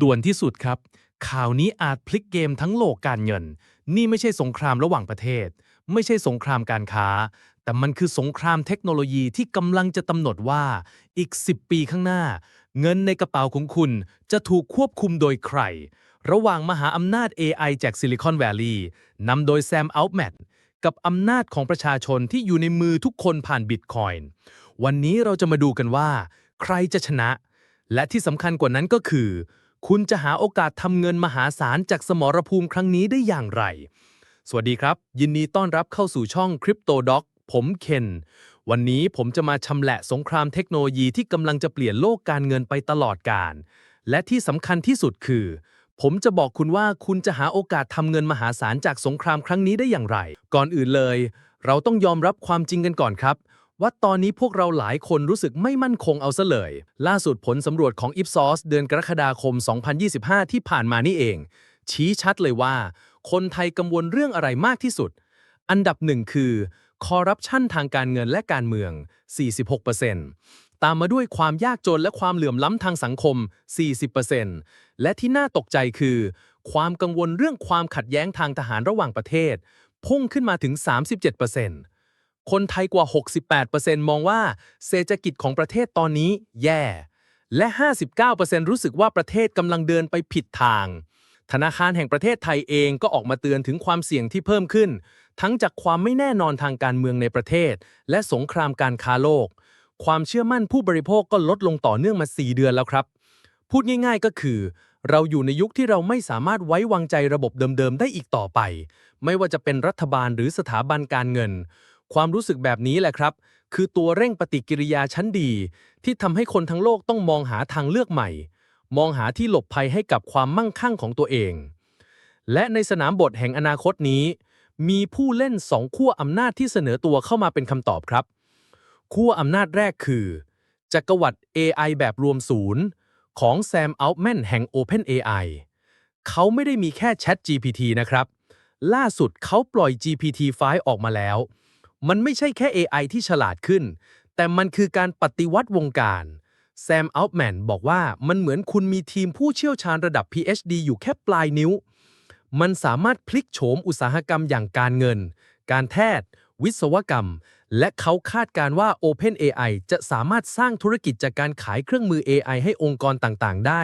ด่วนที่สุดครับ ข่าวนี้อาจพลิกเกมทั้งโลกการเงิน นี่ไม่ใช่สงครามระหว่างประเทศ ไม่ใช่สงครามการค้า แต่มันคือสงครามเทคโนโลยีที่กำลังจะกำหนดว่าอีก 10 ปีข้างหน้า เงินในกระเป๋าของคุณจะถูกควบคุมโดยใคร ระหว่างมหาอำนาจ AI จากซิลิคอนแวลลีย์นำโดยแซมอัลแมทกับอำนาจของประชาชนที่อยู่ในมือทุกคนผ่านบิตคอยน์วันนี้เราจะมาดูกันว่า ใครจะชนะ และที่สำคัญกว่านั้นก็คือ คุณจะหาโอกาสทำเงินมหาศาลจากสมรภูมิครั้งนี้ได้อย่างไร สวัสดีครับ ยินดีต้อนรับเข้าสู่ช่อง Crypto Doc ผมเคน วันนี้ผมจะมาชำแหละสงครามเทคโนโลยีที่กำลังจะเปลี่ยนโลกการเงินไปตลอดกาล และที่สำคัญที่สุดคือ ผมจะบอกคุณว่าคุณจะหาโอกาสทำเงินมหาศาลจากสงครามครั้งนี้ได้อย่างไร ก่อนอื่นเลย เราต้องยอมรับความจริงกันก่อนครับ ว่าตอนนี้พวกเราหลายคนรู้สึกไม่มั่นคงเอาซะเลย ล่าสุดผลสำรวจของ Ipsos เดือนกรกฎาคม 2025 ที่ผ่านมานี่เอง ชี้ชัดเลยว่า คนไทยกังวลเรื่องอะไรมากที่สุด อันดับหนึ่งคือคอร์รัปชันทางการเงินและการเมือง 46%ตามมาด้วยความยากจนและความเหลื่อมล้ำทางสังคม 40%และที่น่าตกใจคือ ความกังวลเรื่องความขัดแย้งทางทหารระหว่างประเทศ พุ่งขึ้นมาถึง 37% คนไทยกว่า 68%มองว่าเศรษฐกิจของประเทศตอนนี้แย่ และ 59%รู้สึกว่าประเทศกำลังเดินไปผิดทาง ธนาคารแห่งประเทศไทยเองก็ออกมาเตือนถึงความเสี่ยงที่เพิ่มขึ้น ทั้งจากความไม่แน่นอนทางการเมืองในประเทศ และสงครามการค้าโลก ความเชื่อมั่นผู้บริโภคก็ลดลงต่อเนื่องมา 4 เดือนแล้วครับ พูดง่าย ๆก็คือเราอยู่ในยุคที่เราไม่สามารถไว้วางใจระบบเดิมๆ ได้อีกต่อไป ไม่ว่าจะเป็นรัฐบาลหรือสถาบันการเงิน ความรู้สึกแบบนี้แหละครับ คือตัวเร่งปฏิกิริยาชั้นดี ที่ทำให้คนทั้งโลกต้องมองหาทางเลือกใหม่ มองหาที่หลบภัยให้กับความมั่งคั่งของตัวเอง และในสนามบทแห่งอนาคตนี้ มีผู้เล่นสองขั้วอำนาจที่เสนอตัวเข้ามาเป็นคำตอบครับขั้วอำนาจแรกคือ จักรวรรดิ AI แบบรวมศูนย์ ของแซมอัลแมนแห่ง OpenAI เขาไม่ได้มีแค่ Chat GPT นะครับ ล่าสุดเขาปล่อย GPT-5 ออกมาแล้ว มันไม่ใช่แค่ AI ที่ฉลาดขึ้น แต่มันคือการปฏิวัติวงการแซมอัลแมนบอกว่ามันเหมือนคุณมีทีมผู้เชี่ยวชาญระดับ PhD อยู่แค่ปลายนิ้ว มันสามารถพลิกโฉมอุตสาหกรรมอย่างการเงิน การแพทย์ วิศวกรรม และเขาคาดการณ์ว่า OpenAI จะสามารถสร้างธุรกิจจากการขายเครื่องมือ AI ให้องค์กรต่างๆ ได้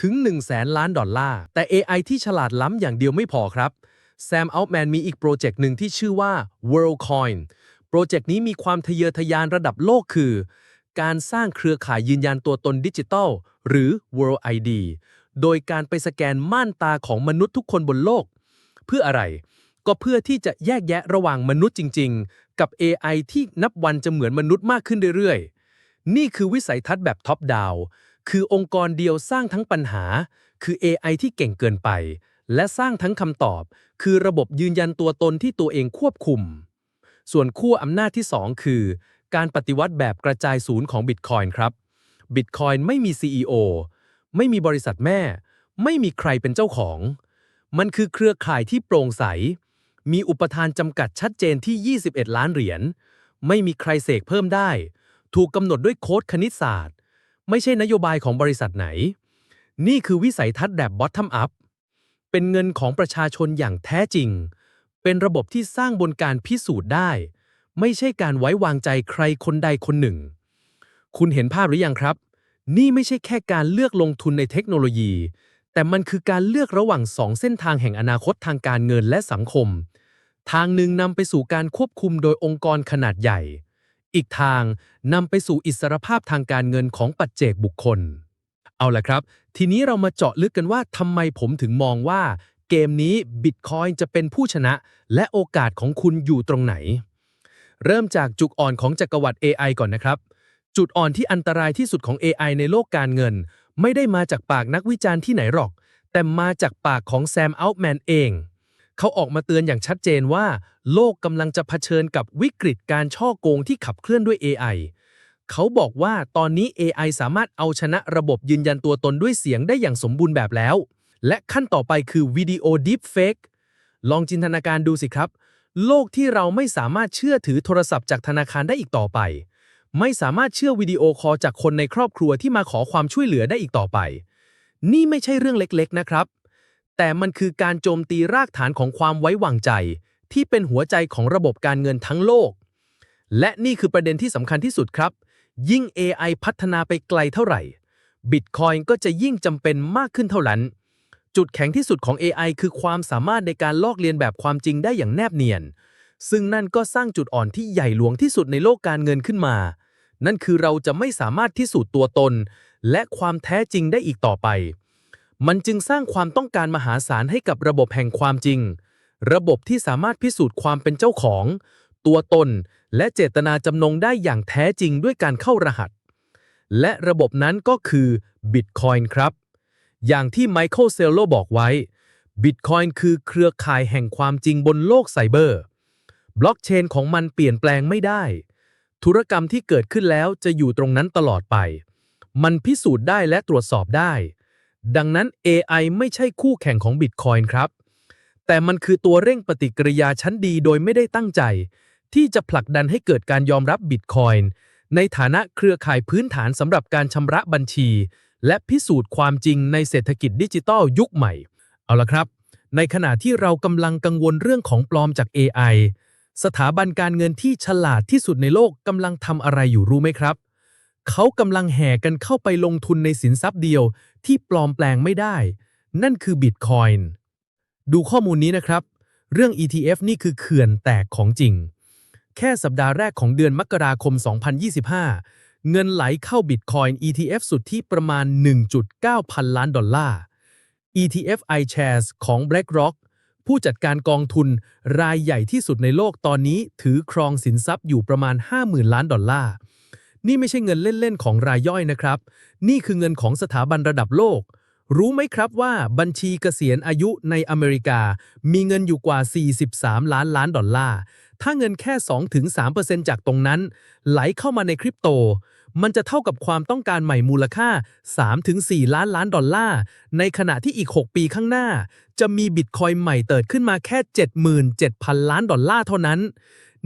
ถึง 1 0 0 0 0แสนล้านดอลลาร์ แต่ AI ที่ฉลาดล้ำอย่างเดียวไม่พอครับ แซมอัลแมนมีอีกโปรเจกต์หนึ่งที่ชื่อว่า WorldCoin โปรเจกต์นี้มีความทะเยอทะยานระดับโลกคือ การสร้างเครือข่ายยืนยันตัวตนดิจิทัล หรือ World ID โดยการไปสแกนม่านตาของมนุษย์ทุกคนบนโลก เพื่ออะไร ก็เพื่อที่จะแยกแยะระหว่างมนุษย์จริง ๆ กับ AI ที่นับวันจะเหมือนมนุษย์มากขึ้นเรื่อยๆ นี่คือวิสัยทัศน์แบบท็อปดาวคือองค์กรเดียวสร้างทั้งปัญหา คือ AI ที่เก่งเกินไป และสร้างทั้งคำตอบ คือระบบยืนยันตัวตนที่ตัวเองควบคุม ส่วนขั้วอำนาจที่ 2 คือ การปฏิวัติแบบกระจายศูนย์ของ Bitcoin ครับ Bitcoin ไม่มี CEO ไม่มีบริษัทแม่ ไม่มีใครเป็นเจ้าของ มันคือเครือข่ายที่โปร่งใส มีอุปทานจำกัดชัดเจนที่ 21 ล้านเหรียญ ไม่มีใครเสกเพิ่มได้ ถูกกำหนดด้วยโค้ดคณิตศาสตร์ ไม่ใช่นโยบายของบริษัทไหน นี่คือวิสัยทัศน์แบบ bottom up เป็นเงินของประชาชนอย่างแท้จริง เป็นระบบที่สร้างบนการพิสูจน์ได้ ไม่ใช่การไว้วางใจใครคนใดคนหนึ่ง คุณเห็นภาพหรือยังครับ นี่ไม่ใช่แค่การเลือกลงทุนในเทคโนโลยี แต่มันคือการเลือกระหว่างสองเส้นทางแห่งอนาคตทางการเงินและสังคม ทางหนึ่งนำไปสู่การควบคุมโดยองค์กรขนาดใหญ่ อีกทางนำไปสู่อิสรภาพทางการเงินของปัจเจกบุคคล เอาละครับ ทีนี้เรามาเจาะลึกกันว่าทำไมผมถึงมองว่า เกมนี้ Bitcoin จะเป็นผู้ชนะ และโอกาสของคุณอยู่ตรงไหน เริ่มจากจุดอ่อนของจักรวรรดิ AI ก่อนนะครับ จุดอ่อนที่อันตรายที่สุดของ AI ในโลกการเงิน ไม่ได้มาจากปากนักวิจารณ์ที่ไหนหรอก แต่มาจากปากของแซมอัลแมนเอง เขาออกมาเตือนอย่างชัดเจนว่า โลกกำลังจะเผชิญกับวิกฤตการช่อโกงที่ขับเคลื่อนด้วย AI เขาบอกว่าตอนนี้ AI สามารถเอาชนะระบบยืนยันตัวตนด้วยเสียงได้อย่างสมบูรณ์แบบแล้ว และขั้นต่อไปคือวิดีโอ Deepfake ลองจินตนาการดูสิครับ โลกที่เราไม่สามารถเชื่อถือโทรศัพท์จากธนาคารได้อีกต่อไป ไม่สามารถเชื่อวิดีโอคอลจากคนในครอบครัวที่มาขอความช่วยเหลือได้อีกต่อไป นี่ไม่ใช่เรื่องเล็กๆนะครับ แต่มันคือการโจมตีรากฐานของความไว้วางใจ ที่เป็นหัวใจของระบบการเงินทั้งโลก และนี่คือประเด็นที่สำคัญที่สุดครับ ยิ่ง AI พัฒนาไปไกลเท่าไหร่ Bitcoin ก็จะยิ่งจำเป็นมากขึ้นเท่านั้น จุดแข็งที่สุดของ AI คือความสามารถในการลอกเลียนแบบความจริงได้อย่างแนบเนียน ซึ่งนั่นก็สร้างจุดอ่อนที่ใหญ่หลวงที่สุดในโลกการเงินขึ้นมา นั่นคือเราจะไม่สามารถพิสูจน์ตัวตน และความแท้จริงได้อีกต่อไป มันจึงสร้างความต้องการมหาศาลให้กับระบบแห่งความจริง ระบบที่สามารถพิสูจน์ความเป็นเจ้าของ ตัวตน และเจตนาจำนงได้อย่างแท้จริงด้วยการเข้ารหัส และระบบนั้นก็คือ Bitcoin ครับ อย่างที่ไมเคิลเซลโลบอกไว้ Bitcoin คือเครือข่ายแห่งความจริงบนโลกไซเบอร์ บล็อกเชนของมันเปลี่ยนแปลงไม่ได้ ธุรกรรมที่เกิดขึ้นแล้วจะอยู่ตรงนั้นตลอดไป มันพิสูจน์ได้และตรวจสอบได้ ดังนั้น AI ไม่ใช่คู่แข่งของ Bitcoin ครับแต่มันคือตัวเร่งปฏิกิริยาชั้นดีโดยไม่ได้ตั้งใจ ที่จะผลักดันให้เกิดการยอมรับ Bitcoin ในฐานะเครือข่ายพื้นฐานสำหรับการชำระบัญชี และพิสูจน์ความจริงในเศรษฐกิจดิจิทัลยุคใหม่ เอาละครับ ในขณะที่เรากำลังกังวลเรื่องของปลอมจาก AI สถาบันการเงินที่ฉลาดที่สุดในโลกกำลังทำอะไรอยู่รู้ไหมครับ เขากำลังแห่กันเข้าไปลงทุนในสินทรัพย์เดียวที่ปลอมแปลงไม่ได้ นั่นคือ Bitcoin ดูข้อมูลนี้นะครับ เรื่อง ETF นี่คือเขื่อนแตกของจริง แค่สัปดาห์แรกของเดือนมกราคม 2025 เงินไหลเข้า Bitcoin ETF สุดที่ประมาณ 1.9 พันล้านดอลลาร์ ETF iShares ของ BlackRock ผู้จัดการกองทุนรายใหญ่ที่สุดในโลกตอนนี้ถือครองสินทรัพย์อยู่ประมาณ 50,000 ล้านดอลลาร์ นี่ไม่ใช่เงินเล่น ๆ ของรายย่อยนะครับ นี่คือเงินของสถาบันระดับโลก รู้ไหมครับว่าบัญชีเกษียณอายุในอเมริกา มีเงินอยู่กว่า 43 ล้านล้านดอลลาร์ ถ้าเงินแค่ 2-3%จากตรงนั้น ไหลเข้ามาในคริปโต มันจะเท่ากับความต้องการใหม่มูลค่า 3-4 ล้านล้านดอลลาร์ ในขณะที่อีก 6 ปีข้างหน้า จะมีบิตคอยน์ใหม่เติดขึ้นมาแค่ 77,000 ล้านดอลลาร์เท่านั้น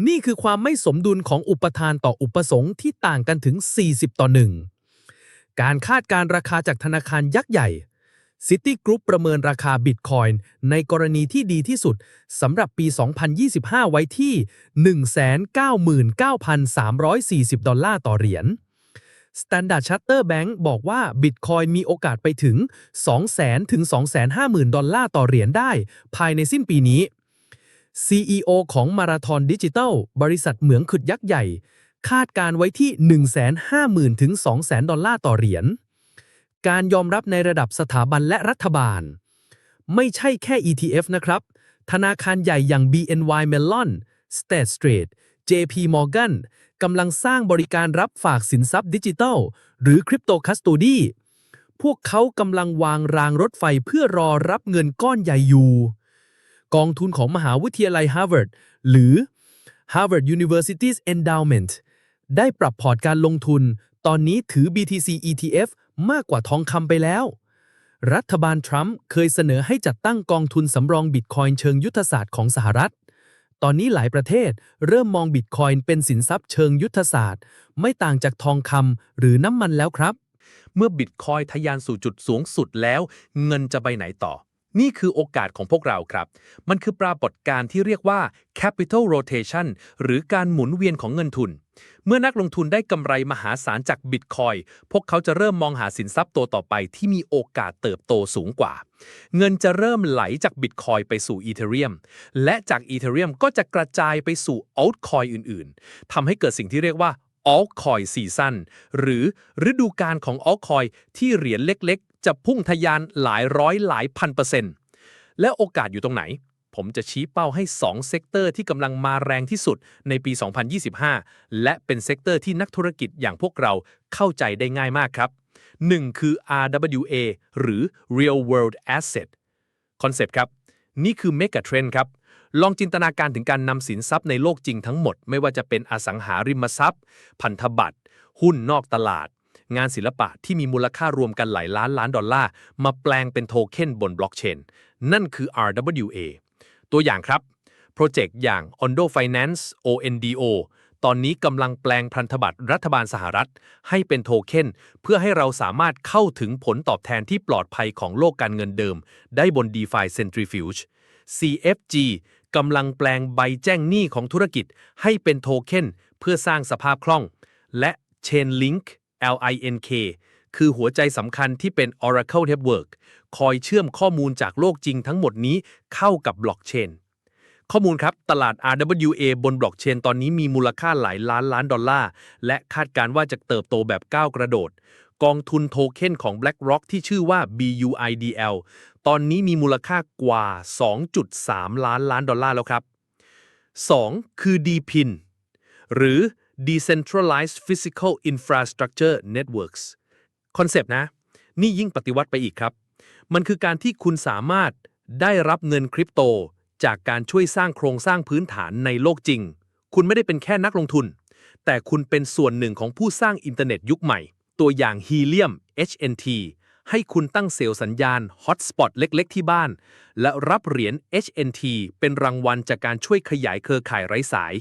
นี่คือความไม่สมดุลของอุปทานต่ออุปสงค์ที่ต่างกันถึง 40 ต่อ 1การคาดการราคาจากธนาคารยักษ์ใหญ่ City Group ประเมินราคาบิตคอยน์ในกรณีที่ดีที่สุดสำหรับปี 2025 ไว้ที่ 199,340 ดอลลาร์ต่อเหรียญ Standard Charter Bank บอกว่า Bitcoin มีโอกาสไปถึง 200,000 ถึง 250,000 ดอลลาร์ต่อเหรียญได้ ภายในสิ้นปีนี้ CEO ของมาราธอนดิจิทัลบริษัทเหมืองขุดยักษ์ใหญ่ คาดการไว้ที่ 150,000 ถึง 200,000 ดอลลาร์ต่อเหรียญ การยอมรับในระดับสถาบันและรัฐบาล ไม่ใช่แค่ ETF นะครับ ธนาคารใหญ่อย่าง BNY Mellon State Street JP Morgan กำลังสร้างบริการรับฝากสินทรัพย์ดิจิทัล หรือคริปโตคัสโตดีพวกเขากำลังวางรางรถไฟเพื่อรอรับเงินก้อนใหญ่อยู่ กองทุนของมหาวิทยาลัย Harvard หรือ Harvard University's Endowment ได้ปรับพอร์ตการลงทุน ตอนนี้ถือ BTC ETF มากกว่าทองคำไปแล้ว รัฐบาลทรัมป์เคยเสนอให้จัดตั้งกองทุนสำรองบิตคอยน์เชิงยุทธศาสตร์ของสหรัฐ ตอนนี้หลายประเทศเริ่มมองบิตคอยน์เป็นสินทรัพย์เชิงยุทธศาสตร์ ไม่ต่างจากทองคำหรือน้ำมันแล้วครับ เมื่อบิตคอยทะยานสู่จุดสูงสุดแล้ว เงินจะไปไหนต่อ นี่คือโอกาสของพวกเราครับ มันคือปรากฏการณ์ที่เรียกว่า capital rotation หรือการหมุนเวียนของเงินทุน เมื่อนักลงทุนได้กำไรมหาศาลจากบิตคอยพวกเขาจะเริ่มมองหาสินทรัพย์ตัวต่อไปที่มีโอกาสเติบโตสูงกว่า เงินจะเริ่มไหลจากบิตคอยไปสู่อีเทเรียม และจากอีเทเรียมก็จะกระจายไปสู่ altcoin อื่น ๆทำให้เกิดสิ่งที่เรียกว่า altcoin season หรือฤดูกาลของ altcoin ที่เหรียญเล็ก จะพุ่งทะยานหลายร้อยหลายพันเปอร์เซ็นต์และโอกาสอยู่ตรงไหน ผมจะชี้เป้าให้ 2 เซกเตอร์ที่กำลังมาแรงที่สุดในปี 2025 และเป็นเซกเตอร์ที่นักธุรกิจอย่างพวกเราเข้าใจได้ง่ายมากครับ 1 คือ RWA หรือ Real World Asset คอนเซปต์ครับ นี่คือ Mega Trend ครับลองจินตนาการถึงการนำสินทรัพย์ในโลกจริงทั้งหมด ไม่ว่าจะเป็นอสังหาริมทรัพย์ พันธบัตร หุ้นนอกตลาด งานศิลปะที่มีมูลค่ารวมกันหลายล้านล้านดอลลาร์ มาแปลงเป็นโทเค็นบนบล็อกเชน นั่นคือ RWA ตัวอย่างครับ โปรเจกต์อย่าง Ondo Finance ONDO ตอนนี้กำลังแปลงพันธบัตรรัฐบาลสหรัฐ ให้เป็นโทเค็นเพื่อให้เราสามารถเข้าถึงผลตอบแทนที่ปลอดภัยของโลกการเงินเดิม ได้บน DeFi Centrifuge CFG กำลังแปลงใบแจ้งหนี้ของธุรกิจให้เป็นโทเค็นเพื่อสร้างสภาพคล่อง และ Chainlink LINK คือหัวใจสำคัญที่เป็น Oracle Network คอยเชื่อมข้อมูลจากโลกจริงทั้งหมดนี้เข้ากับบล็อกเชนข้อมูลครับ ตลาด RWA บนบล็อกเชนตอนนี้มีมูลค่าหลายล้านล้านดอลลาร์ และคาดการณ์ว่าจะเติบโตแบบก้าวกระโดด กองทุนโทเค็นของ BlackRock ที่ชื่อว่า BUIDL ตอนนี้มีมูลค่ากว่า 2.3 ล้านล้านดอลลาร์แล้วครับ 2. คือ DPIN หรือ Decentralized Physical Infrastructure Networks คอนเซปต์นะ นี่ยิ่งปฏิวัติไปอีกครับ มันคือการที่คุณสามารถได้รับเงินคริปโต จากการช่วยสร้างโครงสร้างพื้นฐานในโลกจริง คุณไม่ได้เป็นแค่นักลงทุน แต่คุณเป็นส่วนหนึ่งของผู้สร้างอินเทอร์เน็ตยุคใหม่ ตัวอย่าง Helium HNT ให้คุณตั้งเซลล์สัญญาณฮอตสปอตเล็กๆ ที่บ้าน และรับเหรียญ HNT เป็นรางวัลจากการช่วยขยายเครือข่ายไร้สาย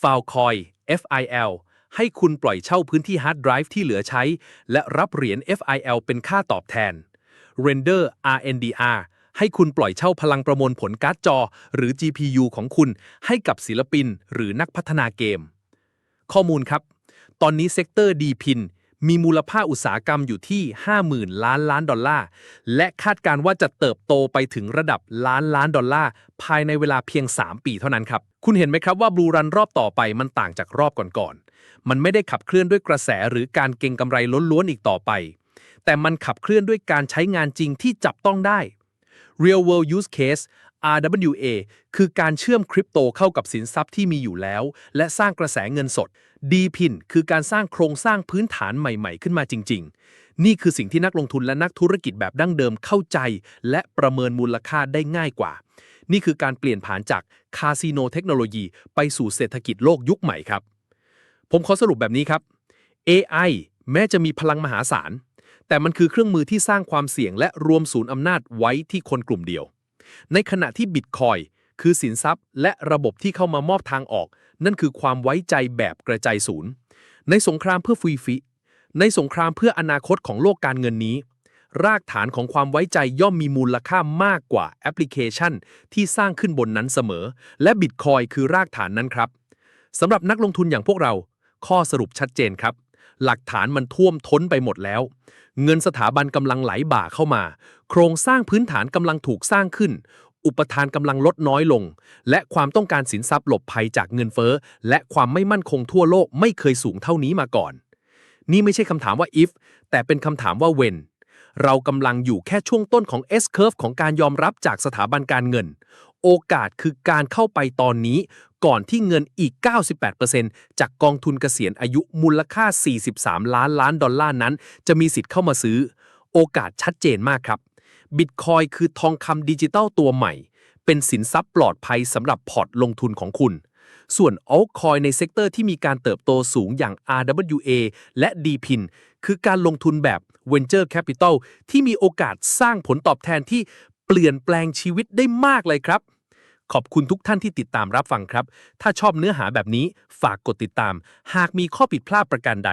f i l c o i FIL ให้คุณปล่อยเช่าพื้นที่ฮาร์ดไดรฟ์ที่เหลือใช้ และรับเหรียญ FIL เป็นค่าตอบแทน Render RNDR ให้คุณปล่อยเช่าพลังประมวลผลการ์ดจอ หรือ GPU ของคุณให้กับศิลปิน หรือนักพัฒนาเกม ข้อมูลครับ ตอนนี้เซกเตอร์ดีพิน มีมูลค่าอุตสาหกรรมอยู่ที่ 50,000 ล้านล้านดอลลาร์ และคาดการณ์ว่าจะเติบโตไปถึงระดับล้านล้านดอลลาร์ ภายในเวลาเพียง 3 ปีเท่านั้นครับ คุณเห็นไหมครับว่าบลูรันรอบต่อไปมันต่างจากรอบก่อนๆ มันไม่ได้ขับเคลื่อนด้วยกระแสหรือการเก็งกำไรล้วนๆอีกต่อไป แต่มันขับเคลื่อนด้วยการใช้งานจริงที่จับต้องได้ Real World Use Case RWA คือการเชื่อมคริปโตเข้ากับสินทรัพย์ที่มีอยู่แล้ว และสร้างกระแสเงินสด DPIN คือการสร้างโครงสร้างพื้นฐานใหม่ๆ ขึ้นมาจริง ๆ นี่คือสิ่งที่นักลงทุนและนักธุรกิจแบบดั้งเดิมเข้าใจ และประเมินมูลค่าได้ง่ายกว่า นี่คือการเปลี่ยนผ่านจากคาสิโนเทคโนโลยีไปสู่เศรษฐกิจโลกยุคใหม่ครับ ผมขอสรุปแบบนี้ครับ AI แม้จะมีพลังมหาศาล แต่มันคือเครื่องมือที่สร้างความเสี่ยงและรวมศูนย์อำนาจไว้ที่คนกลุ่มเดียว ในขณะที่บิตคอยคือสินทรัพย์ และระบบที่เข้ามามอบทางออก นั่นคือความไว้ใจแบบกระจายศูนย์ ในสงครามเพื่อฟรีฟิ ในสงครามเพื่ออนาคตของโลกการเงินนี้ รากฐานของความไว้ใจย่อมมีมูลค่ามากกว่าแอปพลิเคชัน ที่สร้างขึ้นบนนั้นเสมอ และบิตคอยคือรากฐานนั้นครับสำหรับนักลงทุนอย่างพวกเรา ข้อสรุปชัดเจนครับ หลักฐานมันท่วมท้นไปหมดแล้ว เงินสถาบันกำลังไหลบ่าเข้ามา โครงสร้างพื้นฐานกำลังถูกสร้างขึ้น อุปทานกำลังลดน้อยลง และความต้องการสินทรัพย์หลบภัยจากเงินเฟ้อ และความไม่มั่นคงทั่วโลกไม่เคยสูงเท่านี้มาก่อน นี่ไม่ใช่คำถามว่า if แต่เป็นคำถามว่า when เรากำลังอยู่แค่ช่วงต้นของ S curve ของการยอมรับจากสถาบันการเงิน โอกาสคือการเข้าไปตอนนี้ ก่อนที่เงินอีก 98%จากกองทุนเกษียณอายุมูลค่า 43 ล้านล้านดอลลาร์นั้น จะมีสิทธิ์เข้ามาซื้อ โอกาสชัดเจนมากครับบิตคอยคือทองคำดิจิตัลตัวใหม่ เป็นสินทรัพย์ปลอดภัยสำหรับพอร์ตลงทุนของคุณ ส่วน altcoin ในเซกเตอร์ที่มีการเติบโตสูงอย่าง RWA และ DPIN คือการลงทุนแบบ Venture Capital ที่มีโอกาสสร้างผลตอบแทนที่ เปลี่ยนแปลงชีวิตได้มากเลยครับ ขอบคุณทุกท่านที่ติดตามรับฟังครับ ถ้าชอบเนื้อหาแบบนี้ฝากกดติดตาม หากมีข้อผิดพลาดประการใด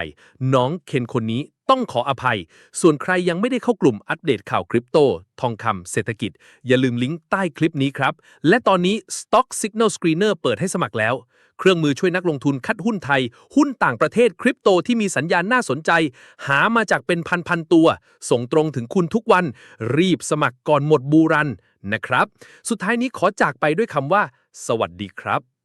น้องเคนคนนี้ต้องขออภัย ส่วนใครยังไม่ได้เข้ากลุ่มอัปเดตข่าวคริปโต ทองคำเศรษฐกิจ อย่าลืมลิงก์ใต้คลิปนี้ครับ และตอนนี้ Stock Signal Screener เปิดให้สมัครแล้ว เครื่องมือช่วยนักลงทุนคัดหุ้นไทย หุ้นต่างประเทศคริปโตที่มีสัญญาณน่าสนใจ หามาจากเป็นพันๆตัว ส่งตรงถึงคุณทุกวัน รีบสมัครก่อนหมดบูรันนะครับ สุดท้ายนี้ขอจากไปด้วยคำว่า สวัสดีครับ